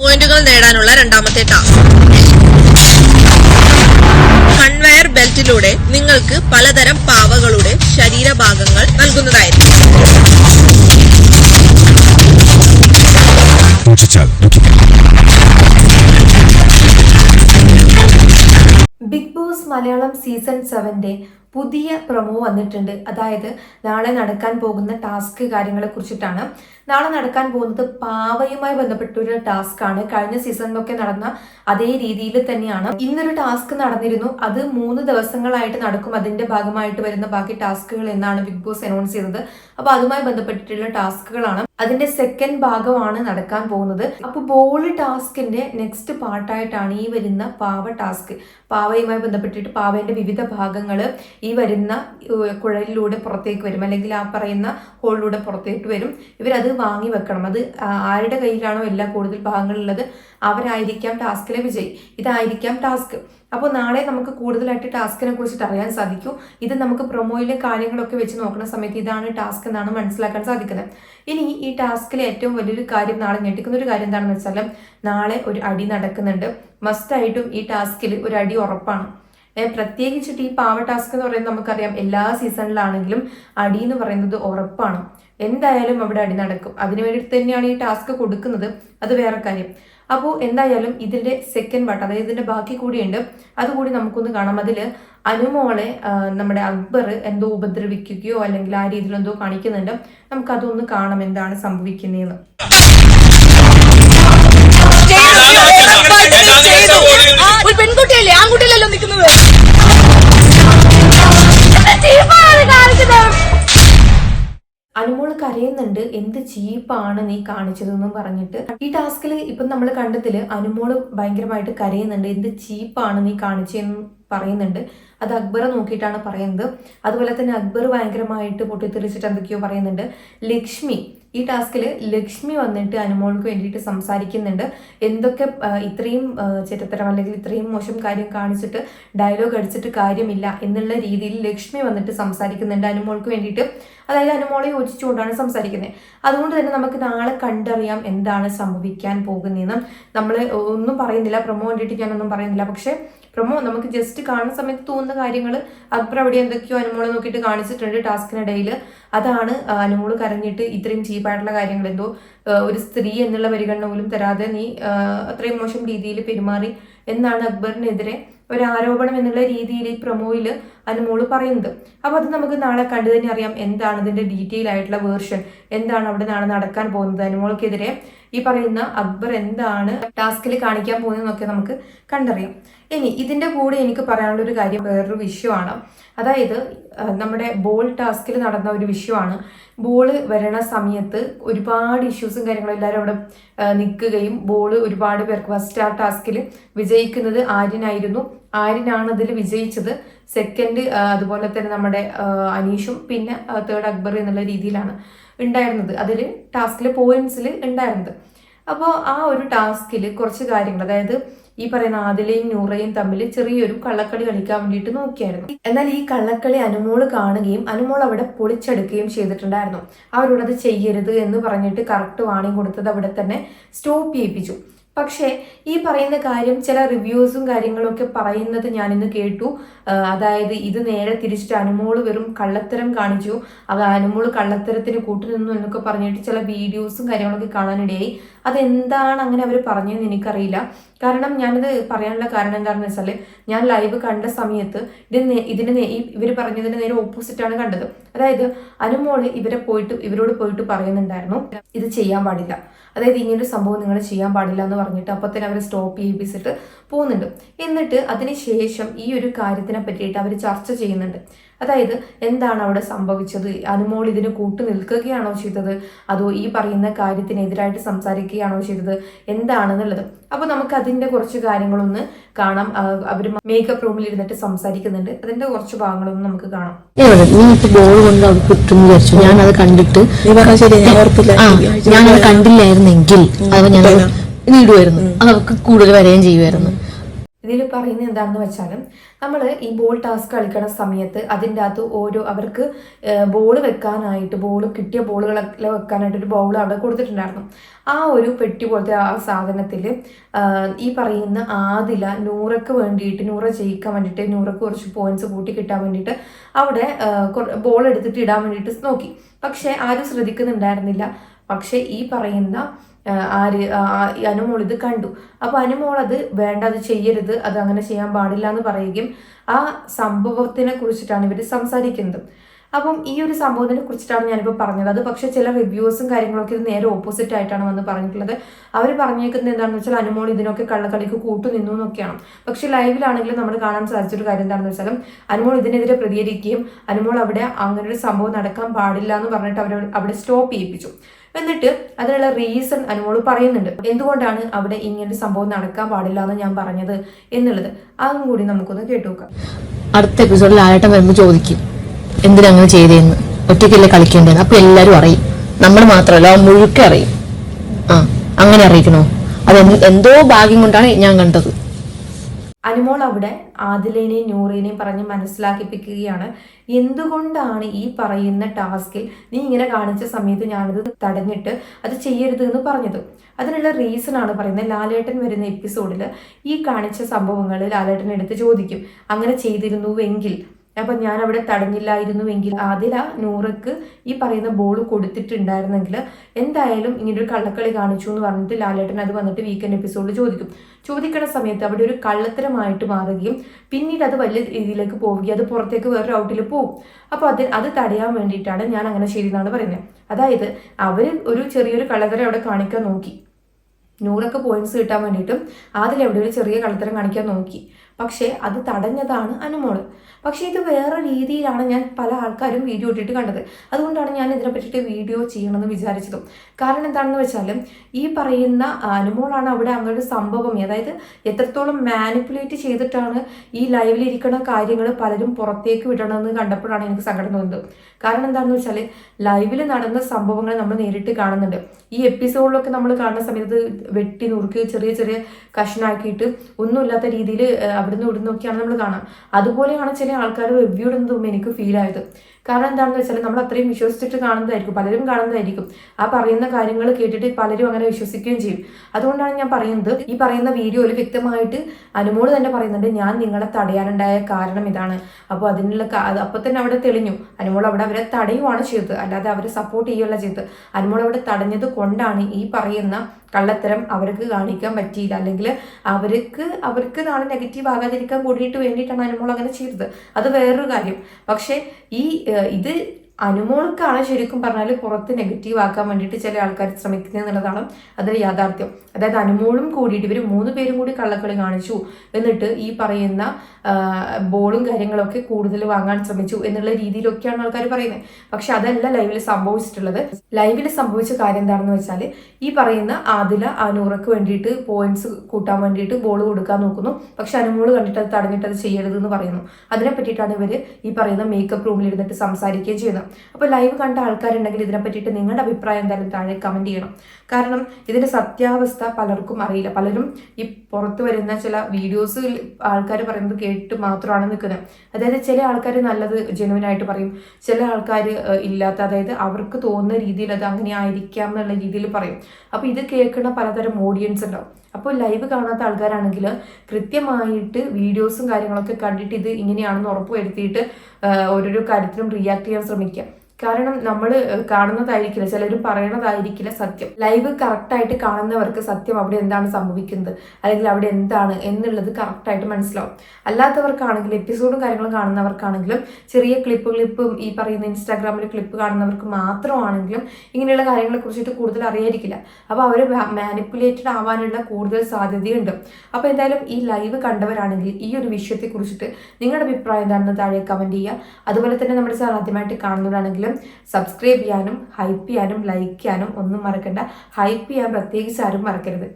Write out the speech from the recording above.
പോയിന്റുകൾ നേടാനുള്ള രണ്ടാമത്തെ ടാസ്ക് കൺവെയർ ബെൽറ്റിലൂടെ നിങ്ങൾക്ക് പലതരം പാവകളുടെ ശരീരഭാഗങ്ങൾ നൽകുന്നതായിരിക്കും ബിഗ് ബോസ് മലയാളം സീസൺ സെവന്റെ പുതിയ പ്രൊമോ വന്നിട്ടുണ്ട്. അതായത് നാളെ നടക്കാൻ പോകുന്ന ടാസ്ക് കാര്യങ്ങളെ കുറിച്ചിട്ടാണ്. നാളെ നടക്കാൻ പോകുന്നത് പാവയുമായി ബന്ധപ്പെട്ട ഒരു ടാസ്ക് ആണ്. കഴിഞ്ഞ സീസണിലൊക്കെ നടന്ന അതേ രീതിയിൽ തന്നെയാണ്. ഇന്നൊരു ടാസ്ക് നടന്നിരുന്നു. അത് മൂന്ന് ദിവസങ്ങളായിട്ട് നടക്കും. അതിന്റെ ഭാഗമായിട്ട് വരുന്ന ബാക്കി ടാസ്കുകൾ എന്നാണ് ബിഗ് ബോസ് അനൗൺസ് ചെയ്തത്. അപ്പൊ അതുമായി ബന്ധപ്പെട്ടിട്ടുള്ള ടാസ്കുകളാണ്. അതിന്റെ സെക്കൻഡ് ഭാഗമാണ് നടക്കാൻ പോകുന്നത്. അപ്പൊ ബോൾ ടാസ്കിന്റെ നെക്സ്റ്റ് പാർട്ടായിട്ടാണ് ഈ വരുന്ന പാവ ടാസ്ക്. പാവയുമായി ബന്ധപ്പെട്ടിട്ട് പാവയുടെ വിവിധ ഭാഗങ്ങൾ ഈ വരുന്ന കുഴലിലൂടെ പുറത്തേക്ക് വരും. അല്ലെങ്കിൽ ആ പറയുന്ന ഹോളിലൂടെ പുറത്തേക്ക് വരും. ഇവരത് വാങ്ങി വെക്കണം. അത് ആരുടെ കയ്യിലാണോ എല്ലാ കൂടുതൽ ഭാഗങ്ങളുള്ളത് അവരായിരിക്കാം ടാസ്കിലെ വിജയി. ഇതായിരിക്കാം ടാസ്ക്. അപ്പോൾ നാളെ നമുക്ക് കൂടുതലായിട്ട് ടാസ്കിനെ കുറിച്ചിട്ട് അറിയാൻ സാധിക്കും. ഇത് നമുക്ക് പ്രൊമോയിലെ കാര്യങ്ങളൊക്കെ വെച്ച് നോക്കുന്ന സമയത്ത് ഇതാണ് ടാസ്ക് എന്നാണ് മനസ്സിലാക്കാൻ സാധിക്കുന്നത്. ഇനി ഈ ടാസ്കിലെ ഏറ്റവും വലിയൊരു കാര്യം നാളെ ഞെട്ടിക്കുന്ന ഒരു കാര്യം എന്താണെന്ന് വെച്ചാൽ നാളെ ഒരു അടി നടക്കുന്നുണ്ട്. മസ്റ്റായിട്ടും ഈ ടാസ്കിൽ ഒരു അടി ഉറപ്പാണ്. പ്രത്യേകിച്ചിട്ട് ഈ പാവ ടാസ്ക് എന്ന് പറയുന്നത് നമുക്കറിയാം എല്ലാ സീസണിലാണെങ്കിലും അടി എന്ന് പറയുന്നത് ഉറപ്പാണ്. എന്തായാലും അവിടെ അടി നടക്കും. അതിനു വേണ്ടി തന്നെയാണ് ഈ ടാസ്ക് കൊടുക്കുന്നത്. അത് വേറെ കാര്യം. അപ്പോൾ എന്തായാലും ഇതിന്റെ സെക്കൻഡ് പാർട്ട് അതായത് ഇതിന്റെ ബാക്കി കൂടിയുണ്ട്. അതുകൂടി നമുക്കൊന്ന് കാണാം. അതിൽ അനുമോളെ നമ്മുടെ അക്ബർ എന്തോ ഉപദ്രവിക്കുകയോ അല്ലെങ്കിൽ ആ രീതിയിൽ എന്തോ കാണിക്കുന്നുണ്ട്. നമുക്കതൊന്ന് കാണാം എന്താണ് സംഭവിക്കുന്നതെന്ന്. കരയുന്നുണ്ട് എന്ത് ചീപ്പാണ് നീ കാണിച്ചതെന്നും പറഞ്ഞിട്ട്. ഈ ടാസ്കിൽ ഇപ്പം നമ്മൾ കണ്ടതിൽ അനുമോൾ ഭയങ്കരമായിട്ട് കരയുന്നുണ്ട്. എന്ത് ചീപ്പാണ് നീ കാണിച്ചതെന്ന് പറയുന്നുണ്ട്. അത് അക്ബറെ നോക്കിയിട്ടാണ് പറയുന്നത്. അതുപോലെ തന്നെ അക്ബർ ഭയങ്കരമായിട്ട് പൊട്ടിത്തെറിച്ചിട്ട് എന്തൊക്കെയോ പറയുന്നുണ്ട്. ലക്ഷ്മി ഈ ടാസ്കിൽ ലക്ഷ്മി വന്നിട്ട് അനുമോൾക്ക് വേണ്ടിയിട്ട് സംസാരിക്കുന്നുണ്ട്. എന്തൊക്കെ ഇത്രയും ചെറ്റത്തരം അല്ലെങ്കിൽ ഇത്രയും മോശം കാര്യം കാണിച്ചിട്ട് ഡയലോഗ് അടിച്ചിട്ട് കാര്യമില്ല എന്നുള്ള രീതിയിൽ ലക്ഷ്മി വന്നിട്ട് സംസാരിക്കുന്നുണ്ട് അനുമോൾക്ക് വേണ്ടിയിട്ട്. അതായത് അനുമോളെ യോജിച്ചുകൊണ്ടാണ് സംസാരിക്കുന്നത്. അതുകൊണ്ട് തന്നെ നമുക്ക് നാളെ കണ്ടറിയാം എന്താണ് സംഭവിക്കാൻ പോകുന്നതെന്ന്. നമ്മൾ ഒന്നും പറയുന്നില്ല പ്രൊമോ വേണ്ടിയിട്ട് ഞാനൊന്നും പറയുന്നില്ല. പക്ഷേ പ്രൊമോ നമുക്ക് ജസ്റ്റ് കാണുന്ന സമയത്ത് തോന്നുന്ന കാര്യങ്ങൾ അക്ബർ അവിടെ എന്തൊക്കെയോ അനുമോളെ നോക്കിയിട്ട് കാണിച്ചിട്ടുണ്ട് ടാസ്കിനിടയിൽ അതാണ് അനുമോൾ കരഞ്ഞിട്ട് ഇത്രയും ചീപ്പായിട്ടുള്ള കാര്യങ്ങൾ. എന്തോ ഒരു സ്ത്രീ എന്നുള്ള പരിഗണന പോലും തരാതെ നീ അത്രയും മോശം രീതിയിൽ പെരുമാറി എന്നാണ് അക്ബറിനെതിരെ ഒരു ആരോപണം എന്നുള്ള രീതിയിൽ ഈ പ്രൊമോയിൽ അനുമോൾ പറയുന്നത്. അപ്പോൾ അത് നമുക്ക് നാളെ കണ്ടു തന്നെ അറിയാം എന്താണ് ഇതിന്റെ ഡീറ്റെയിൽ ആയിട്ടുള്ള വേർഷൻ എന്താണ് അവിടെ നാളെ നടക്കാൻ പോകുന്നത്. അനുമോൾക്കെതിരെ ഈ പറയുന്ന അക്ബർ എന്താണ് ടാസ്കിൽ കാണിക്കാൻ പോകുന്നതെന്നൊക്കെ നമുക്ക് കണ്ടറിയാം. ഇനി ഇതിന്റെ കൂടെ എനിക്ക് പറയാനുള്ള ഒരു കാര്യം വേറൊരു വിഷയമാണ്. അതായത് നമ്മുടെ ബോൾ ടാസ്കിൽ നടന്ന ഒരു വിഷയമാണ്. ബോൾ വരണ സമയത്ത് ഒരുപാട് ഇഷ്യൂസും കാര്യങ്ങളും എല്ലാവരും അവിടെ നിൽക്കുകയും ബോൾ ഒരുപാട് പേർക്ക് ഫസ്റ്റ് ആ ടാസ്കിൽ വിജയിക്കുന്നത് ആര്യനായിരുന്നു. ആര്യനാണ് അതിൽ വിജയിച്ചത് സെക്കൻഡ് അതുപോലെ തന്നെ നമ്മുടെ അനീഷും പിന്നെ തേർഡ് അക്ബർ എന്നുള്ള രീതിയിലാണ് ഉണ്ടായിരുന്നത്. അതിൽ ടാസ്കിൽ പോയിന്റ്സിൽ ഉണ്ടായിരുന്നത്. അപ്പോൾ ആ ഒരു ടാസ്കിൽ കുറച്ച് കാര്യങ്ങൾ അതായത് ഈ പറയുന്ന ആദിലയും നൂറയും തമ്മിൽ ചെറിയൊരു കള്ളക്കളി കളിക്കാൻ വേണ്ടിയിട്ട് നോക്കിയായിരുന്നു. എന്നാൽ ഈ കള്ളക്കളി അനുമോൾ കാണുകയും അനുമോൾ അവിടെ പൊളിച്ചെടുക്കുകയും ചെയ്തിട്ടുണ്ടായിരുന്നു. അവരോടത് ചെയ്യരുത് എന്ന് പറഞ്ഞിട്ട് കറക്റ്റ് വാണിംഗ് കൊടുത്തത് അവിടെ തന്നെ സ്റ്റോപ്പ് ചെയ്യിപ്പിച്ചു. പക്ഷേ ഈ പറയുന്ന കാര്യം ചില റിവ്യൂസും കാര്യങ്ങളും ഒക്കെ പറയുന്നത് ഞാനിന്ന് കേട്ടു. അതായത് ഇത് നേരെ തിരിച്ചിട്ട് അനുമോൾ വെറും കള്ളത്തരം കാണിച്ചു. അവ അനുമോൾ കള്ളത്തരത്തിന് കൂട്ടുനിന്നു എന്നൊക്കെ പറഞ്ഞിട്ട് ചില വീഡിയോസും കാര്യങ്ങളൊക്കെ കാണാനിടയായി. അതെന്താണ് അങ്ങനെ അവർ പറഞ്ഞതെന്ന് എനിക്കറിയില്ല. കാരണം ഞാനത് പറയാനുള്ള കാരണം എന്താണെന്ന് വെച്ചാൽ ഞാൻ ലൈവ് കണ്ട സമയത്ത് ഇതിന് ഇതിന് ഇവർ പറഞ്ഞതിന് നേരെ ഓപ്പോസിറ്റാണ് കണ്ടത്. അതായത് അനുമോൾ ഇവരെ പോയിട്ട് ഇവരോട് പോയിട്ട് പറയുന്നുണ്ടായിരുന്നു ഇത് ചെയ്യാൻ പാടില്ല. അതായത് ഇങ്ങനൊരു സംഭവം നിങ്ങൾ ചെയ്യാൻ പാടില്ല എന്ന് പറഞ്ഞിട്ട് അപ്പോൾ തന്നെ അവർ സ്റ്റോപ്പ് ചെയ്യിപ്പിച്ചിട്ട് പോകുന്നുണ്ട്. എന്നിട്ട് അതിന് ശേഷം ഈ ഒരു കാര്യത്തിനെ പറ്റിയിട്ട് അവർ ചർച്ച ചെയ്യുന്നുണ്ട്. അതായത് എന്താണ് അവിടെ സംഭവിച്ചത്? അനുമോൾ ഇതിന് കൂട്ടു നിൽക്കുകയാണോ ചെയ്തത്? അതോ ഈ പറയുന്ന കാര്യത്തിനെതിരായിട്ട് സംസാരിക്കുകയാണോ ചെയ്തത്? എന്താണെന്നുള്ളത്. അപ്പോൾ നമുക്ക് അതിന്റെ കുറച്ച് കാര്യങ്ങളൊന്ന് കാണാം. അവർ മേക്കപ്പ് റൂമിൽ ഇരുന്നിട്ട് സംസാരിക്കുന്നുണ്ട്. അതിന്റെ കുറച്ച് ഭാഗങ്ങളൊന്നും നമുക്ക് കാണാം. ഇപ്പൊ കൊണ്ട് അവർക്ക് കിട്ടും വിചാരിച്ചു ഞാൻ അത് കണ്ടിട്ട് നീ പറഞ്ഞ ശരി ഞാൻ അത് കണ്ടില്ലായിരുന്നെങ്കിൽ അത് ഞാൻ നീടുമായിരുന്നു അത് അവർക്ക് കൂടുതൽ വരെയും ചെയ്യുമായിരുന്നു. ഇതിൽ പറയുന്നത് എന്താണെന്ന് വെച്ചാൽ നമ്മൾ ഈ ബോൾ ടാസ്ക് കളിക്കുന്ന സമയത്ത് അതിന്റെ അകത്ത് ഓരോ അവർക്ക് ബോൾ വെക്കാനായിട്ട് ബോൾ കിട്ടിയ ബോളുകളൊക്കെ വെക്കാനായിട്ട് ഒരു ബോൾ അവിടെ കൊടുത്തിട്ടുണ്ടായിരുന്നു. ആ ഒരു പെട്ടി പോലത്തെ ആ സാധനത്തിൽ ഈ പറയുന്ന ആദില നൂറക്ക് വേണ്ടിയിട്ട് നൂറ ജയിക്കാൻ വേണ്ടിയിട്ട് നൂറക്ക് കുറച്ച് പോയിന്റ്സ് കൂട്ടി കിട്ടാൻ വേണ്ടിയിട്ട് അവിടെ ബോൾ എടുത്തിട്ട് ഇടാൻ വേണ്ടിയിട്ട് നോക്കി. പക്ഷേ ആരും ശ്രദ്ധിക്കുന്നുണ്ടായിരുന്നില്ല. പക്ഷേ ഈ പറയുന്ന ആര് അനുമോൾ ഇത് കണ്ടു. അപ്പൊ അനുമോൾ അത് വേണ്ട അത് ചെയ്യരുത് അത് അങ്ങനെ ചെയ്യാൻ പാടില്ല എന്ന് പറയുകയും ആ സംഭവത്തിനെ കുറിച്ചിട്ടാണ് ഇവർ സംസാരിക്കുന്നത്. അപ്പം ഈ ഒരു സംഭവത്തിനെ കുറിച്ചിട്ടാണ് ഞാനിപ്പോൾ പറഞ്ഞത്. അത് പക്ഷേ ചില റിവ്യൂസും കാര്യങ്ങളൊക്കെ ഇത് നേരെ ഓപ്പോസിറ്റ് ആയിട്ടാണ് വന്ന് പറഞ്ഞിട്ടുള്ളത്. അവർ പറഞ്ഞേക്കുന്നത് എന്താണെന്ന് വെച്ചാൽ അനുമോൾ ഇതിനൊക്കെ കള്ളക്കളിക്ക് കൂട്ടു നിന്നു എന്നൊക്കെയാണ്. പക്ഷെ ലൈവിലാണെങ്കിൽ നമ്മൾ കാണാൻ സാധിച്ചൊരു കാര്യം എന്താണെന്ന് വെച്ചാൽ അനുമോൾ ഇതിനെതിരെ പ്രതികരിക്കുകയും അനുമോൾ അവിടെ അങ്ങനെ ഒരു സംഭവം നടക്കാൻ പാടില്ല എന്ന് പറഞ്ഞിട്ട് അവർ അവിടെ സ്റ്റോപ്പ് ചെയ്യിപ്പിച്ചു. എന്നിട്ട് അതിനുള്ള റീസൺ അനുമോൾ പറയുന്നുണ്ട്. എന്തുകൊണ്ടാണ് അവിടെ ഇങ്ങനൊരു സംഭവം നടക്കാൻ പാടില്ല എന്ന് ഞാൻ പറഞ്ഞത് എന്നുള്ളത്. അതും കൂടി നമുക്കൊന്ന് കേട്ടു നോക്കാം. അടുത്ത എപ്പിസോഡിൽ ആയിട്ട് വരുമ്പോൾ ചോദിക്കും. എന്തിനാ ചെയ്തേന്ന്? ഒറ്റയ്ക്കല്ലേ കളിക്കേണ്ടതെന്ന് അപ്പൊ എല്ലാരും അറിയും. നമ്മൾ മാത്രമല്ല മുഴുക്കെ അറിയും. ആ അങ്ങനെ അറിയിക്കണോ? അത് എന്തോ ഭാഗ്യം കൊണ്ടാണ് ഞാൻ കണ്ടത്. അനുമോൾ അവിടെ ആദിലേനെയും നൂറിനെയും പറഞ്ഞ് മനസ്സിലാക്കിപ്പിക്കുകയാണ്. എന്തുകൊണ്ടാണ് ഈ പറയുന്ന ടാസ്കിൽ നീ ഇങ്ങനെ കാണിച്ച സമയത്ത് ഞാനത് തടഞ്ഞിട്ട് അത് ചെയ്യരുത് എന്ന് പറഞ്ഞത്? അതിനുള്ള റീസൺ ആണ് പറയുന്നത്. ലാലേട്ടൻ വരുന്ന എപ്പിസോഡിൽ ഈ കാണിച്ച സംഭവങ്ങൾ ലാലേട്ടൻ എടുത്ത് ചോദിക്കും. അങ്ങനെ ചെയ്തിരുന്നുവെങ്കിൽ അപ്പം ഞാൻ അവിടെ തടഞ്ഞില്ലായിരുന്നുവെങ്കിൽ ആദില നൂറക്ക് ഈ പറയുന്ന ബോൾ കൊടുത്തിട്ടുണ്ടായിരുന്നെങ്കിൽ എന്തായാലും ഇങ്ങനൊരു കള്ളക്കളി കാണിച്ചു എന്ന് പറഞ്ഞിട്ട് ലാലേട്ടൻ അത് വന്നിട്ട് വീക്കെൻഡ് എപ്പിസോഡിൽ ചോദിക്കും. ചോദിക്കുന്ന സമയത്ത് അവിടെ ഒരു കള്ളത്തരമായിട്ട് മാറുകയും പിന്നീട് അത് വലിയ രീതിയിലേക്ക് പോവുകയും അത് പുറത്തേക്ക് വേറൊരു ഔട്ടിൽ പോകും അപ്പോൾ അത് അത് തടയാൻ വേണ്ടിയിട്ടാണ് ഞാൻ അങ്ങനെ ചെയ്തെന്നാണ് പറയുന്നത്. അതായത് അവർ ഒരു ചെറിയൊരു കള്ളത്തരം അവിടെ കാണിക്കാൻ നോക്കി. നൂറൊക്കെ പോയിന്റ്സ് കിട്ടാൻ വേണ്ടിയിട്ടും അതിൽ എവിടെ ഒരു ചെറിയ കള്ളത്തരം കാണിക്കാൻ നോക്കി. പക്ഷേ അത് തടഞ്ഞതാണ് അനുമോൾ. പക്ഷേ ഇത് വേറെ രീതിയിലാണ് ഞാൻ പല ആൾക്കാരും വീഡിയോ ഇട്ടിട്ട് കണ്ടത്. അതുകൊണ്ടാണ് ഞാൻ ഇതിനെ പറ്റിയിട്ട് വീഡിയോ ചെയ്യണമെന്ന് വിചാരിച്ചതും. കാരണം എന്താണെന്ന് വെച്ചാൽ ഈ പറയുന്ന അനുമോളാണ് അവിടെ അങ്ങനെ സംഭവം. അതായത് എത്രത്തോളം മാനിപ്പുലേറ്റ് ചെയ്തിട്ടാണ് ഈ ലൈവിൽ ഇരിക്കുന്ന കാര്യങ്ങൾ പലരും പുറത്തേക്ക് വിടണമെന്ന് കണ്ടപ്പോഴാണ് എനിക്ക് സങ്കടം തോന്നുന്നത് കാരണം എന്താണെന്ന് വെച്ചാൽ ലൈവിൽ നടന്ന സംഭവങ്ങൾ നമ്മൾ നേരിട്ട് കാണുന്നുണ്ട്. ഈ എപ്പിസോഡിലൊക്കെ നമ്മൾ കാണുന്ന സമയത്ത് വെട്ടി നുറുക്കി ചെറിയ ചെറിയ കഷ്ണാക്കിയിട്ട് ഒന്നുമില്ലാത്ത രീതിയിൽ അവിടുന്ന് നോക്കിയാണ് നമ്മൾ കാണാം. അതുപോലെയാണ് ചില ആൾക്കാർ റിവ്യൂ ഇടുന്നതും എനിക്ക് ഫീൽ ആയത്. കാരണം എന്താണെന്ന് വെച്ചാൽ നമ്മൾ അത്രയും വിശ്വസിച്ചിട്ട് കാണുന്നതായിരിക്കും. പലരും കാണുന്നതായിരിക്കും. ആ പറയുന്ന കാര്യങ്ങൾ കേട്ടിട്ട് പലരും അങ്ങനെ വിശ്വസിക്കുകയും ചെയ്യും. അതുകൊണ്ടാണ് ഞാൻ പറയുന്നത് ഈ പറയുന്ന വീഡിയോയിൽ വ്യക്തമായിട്ട് അനുമോൾ തന്നെ പറയുന്നുണ്ട് ഞാൻ നിങ്ങളെ തടയാനുണ്ടായ കാരണം ഇതാണ്. അപ്പോൾ അതിനുള്ള അപ്പോൾ തന്നെ അവിടെ തെളിഞ്ഞു. അനുമോൾ അവിടെ അവരെ തടയുവാണ് ചെയ്തത്. അല്ലാതെ അവരെ സപ്പോർട്ട് ചെയ്യുകയല്ല ചെയ്തത്. അനുമോൾ അവിടെ തടഞ്ഞത് കൊണ്ടാണ് ഈ പറയുന്ന കള്ളത്തരം അവർക്ക് കാണിക്കാൻ പറ്റിയില്ല. അല്ലെങ്കിൽ അവർക്ക് അവർക്ക് നാളെ നെഗറ്റീവ് ആകാതിരിക്കാൻ കൂടിയിട്ട് വേണ്ടിയിട്ടാണ് അനുമോൾ അങ്ങനെ ചെയ്തത്. അത് വേറൊരു കാര്യം. പക്ഷേ ഈ ഇത് അനുമോൾക്കാണ് ശരിക്കും പറഞ്ഞാൽ പുറത്ത് നെഗറ്റീവ് ആക്കാൻ വേണ്ടിയിട്ട് ചില ആൾക്കാർ ശ്രമിക്കുന്നത് എന്നുള്ളതാണ് അതിൽ യാഥാർത്ഥ്യം. അതായത് അനുമോളും കൂടിയിട്ട് ഇവർ മൂന്ന് പേരും കൂടി കള്ളക്കളി കാണിച്ചു. എന്നിട്ട് ഈ പറയുന്ന ബോളും കാര്യങ്ങളൊക്കെ കൂടുതൽ വാങ്ങാൻ ശ്രമിച്ചു എന്നുള്ള രീതിയിലൊക്കെയാണ് ആൾക്കാർ പറയുന്നത്. പക്ഷെ അതല്ല ലൈവിൽ സംഭവിച്ചിട്ടുള്ളത്. ലൈവിൽ സംഭവിച്ച കാര്യം എന്താണെന്ന് വെച്ചാൽ ഈ പറയുന്ന ആദില അനൂറക്ക് വേണ്ടിയിട്ട് പോയിന്റ്സ് കൂട്ടാൻ വേണ്ടിയിട്ട് ബോൾ കൊടുക്കാൻ നോക്കുന്നു. പക്ഷെ അനുമോൾ കണ്ടിട്ട് അത് തടഞ്ഞിട്ട് അത് ചെയ്യരുത് എന്ന് പറയുന്നു. അതിനെ പറ്റിയിട്ടാണ് ഇവർ ഈ പറയുന്ന മേക്കപ്പ് റൂമിൽ ഇരുന്നിട്ട് സംസാരിക്കുകയും ചെയ്യുന്നത്. അപ്പോൾ ലൈവ് കണ്ട ആൾക്കാരുണ്ടെങ്കിൽ ഇതിനെ പറ്റിയിട്ട് നിങ്ങളുടെ അഭിപ്രായം എന്തായാലും താഴെ കമന്റ് ചെയ്യണം. കാരണം ഇതിന്റെ സത്യാവസ്ഥ പലർക്കും അറിയില്ല. പലരും ഈ പുറത്ത് വരുന്ന ചില വീഡിയോസ് ആൾക്കാർ പറയുന്നത് കേട്ട് മാത്രമാണ് നിൽക്കുന്നത്. അതായത് ചില ആൾക്കാർ നല്ലത് ജെനുവിൻ പറയും. ചില ആൾക്കാർ ഇല്ലാത്ത അതായത് അവർക്ക് തോന്നുന്ന രീതിയിൽ അത് അങ്ങനെ ആയിരിക്കാം എന്നുള്ള രീതിയിൽ പറയും. അപ്പോൾ ഇത് കേൾക്കുന്ന പലതരം ഓഡിയൻസ് ഉണ്ടാവും. അപ്പോൾ ലൈവ് കാണാത്ത ആൾക്കാരാണെങ്കിൽ കൃത്യമായിട്ട് വീഡിയോസും കാര്യങ്ങളൊക്കെ കണ്ടിട്ട് ഇത് ഇങ്ങനെയാണെന്ന് ഉറപ്പ് വരുത്തിയിട്ട് ഓരോരോ കാര്യത്തിലും റിയാക്ട് ചെയ്യാൻ ശ്രമിക്കുക. കാരണം നമ്മൾ കാണുന്നതായിരിക്കില്ല. ചിലരും പറയണതായിരിക്കില്ല സത്യം. ലൈവ് കറക്റ്റായിട്ട് കാണുന്നവർക്ക് സത്യം അവിടെ എന്താണ് സംഭവിക്കുന്നത്? അല്ലെങ്കിൽ അവിടെ എന്താണ് എന്നുള്ളത് കറക്റ്റായിട്ട് മനസ്സിലാവും. അല്ലാത്തവർക്കാണെങ്കിലും എപ്പിസോഡും കാര്യങ്ങളും കാണുന്നവർക്കാണെങ്കിലും ചെറിയ ക്ലിപ്പ് ക്ലിപ്പും ഈ പറയുന്ന ഇൻസ്റ്റാഗ്രാമിൽ ക്ലിപ്പ് കാണുന്നവർക്ക് മാത്രമാണെങ്കിലും ഇങ്ങനെയുള്ള കാര്യങ്ങളെ കുറിച്ചിട്ട് കൂടുതൽ അറിയായിരിക്കില്ല അപ്പോൾ അവർ മാനിപ്പുലേറ്റഡ് ആവാനുള്ള കൂടുതൽ സാധ്യതയുണ്ട്. അപ്പോൾ എന്തായാലും ഈ ലൈവ് കണ്ടവരാണെങ്കിൽ ഈ ഒരു വിഷയത്തെ കുറിച്ചിട്ട് നിങ്ങളുടെ അഭിപ്രായം എന്താണെന്ന് താഴെ കമന്റ് ചെയ്യുക. അതുപോലെ തന്നെ നമ്മുടെ ചാനൽ ആദ്യമായിട്ട് കാണുന്നവരാണെങ്കിലും സബ്സ്ക്രൈബ് ചെയ്യാനും ഹൈപ്പ് ചെയ്യാനും ലൈക്ക് ചെയ്യാനും ഒന്നും മറക്കണ്ട. ഹൈപ്പ് ചെയ്യാൻ പ്രത്യേകിച്ച് ആരും മറക്കരുത്.